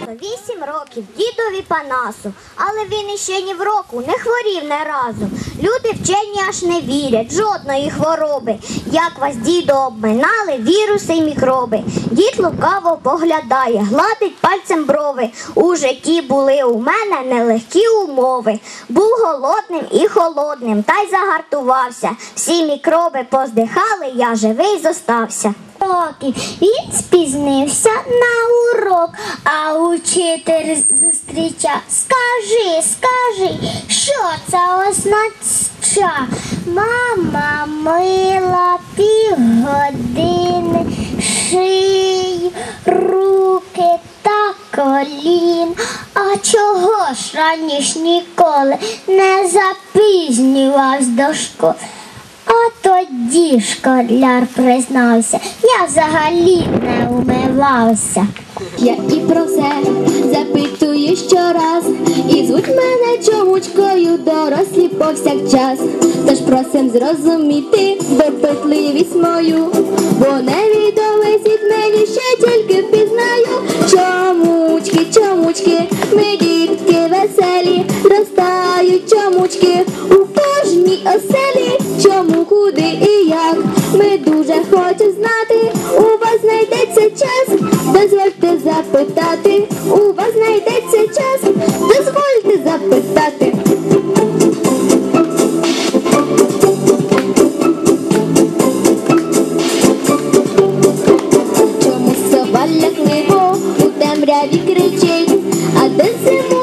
Вісім років дідові Панасу, але він іще ні в року не хворів не разу. Люди вчені аж не вірять жодної хвороби. Як вас дідо обминали віруси й мікроби. Дід лукаво поглядає, гладить пальцем брови. У житті були у мене нелегкі умови. Був голодним і холодним, та й загартувався. Всі мікроби поздихали, я живий зостався. Років. Він спізнився на урок, а учитель зустрічав. Скажи, скажи, що це означає? Мама мила півгодини, шию, руки та колін. А чого ж раніше ніколи не запізнювався до школи? А тоді школяр признався, я взагалі не умивався. Я і про все запитую щораз, і звуть мене чомучкою дорослі повсякчас. Тож просим зрозуміти допитливість мою, бо невідомий світ мені ще тільки впізнаю. Чомучки, чомучки, ми дітки веселі, ростають чомучки оселі. Чому, куди і як? Ми дуже хочемо знати. У вас знайдеться час, дозвольте запитати. У вас знайдеться час, дозвольте запитати. Чому сова лякливо у темряві кричить, а де зимує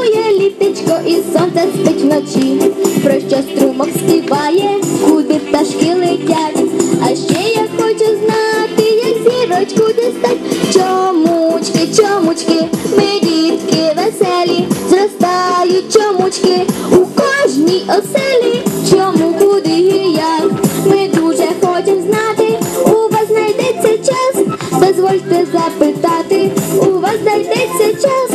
літечко і сонце спить вночі, про що струмок співає, куди пташки летять, а ще я хочу знати, як зірочку дістать. Чомучки, чомучки, ми дітки веселі, зростають чомучки у кожній оселі. Чому, куди і як? Ми дуже хочемо знати. У вас знайдеться час, дозвольте запитати. У вас знайдеться час,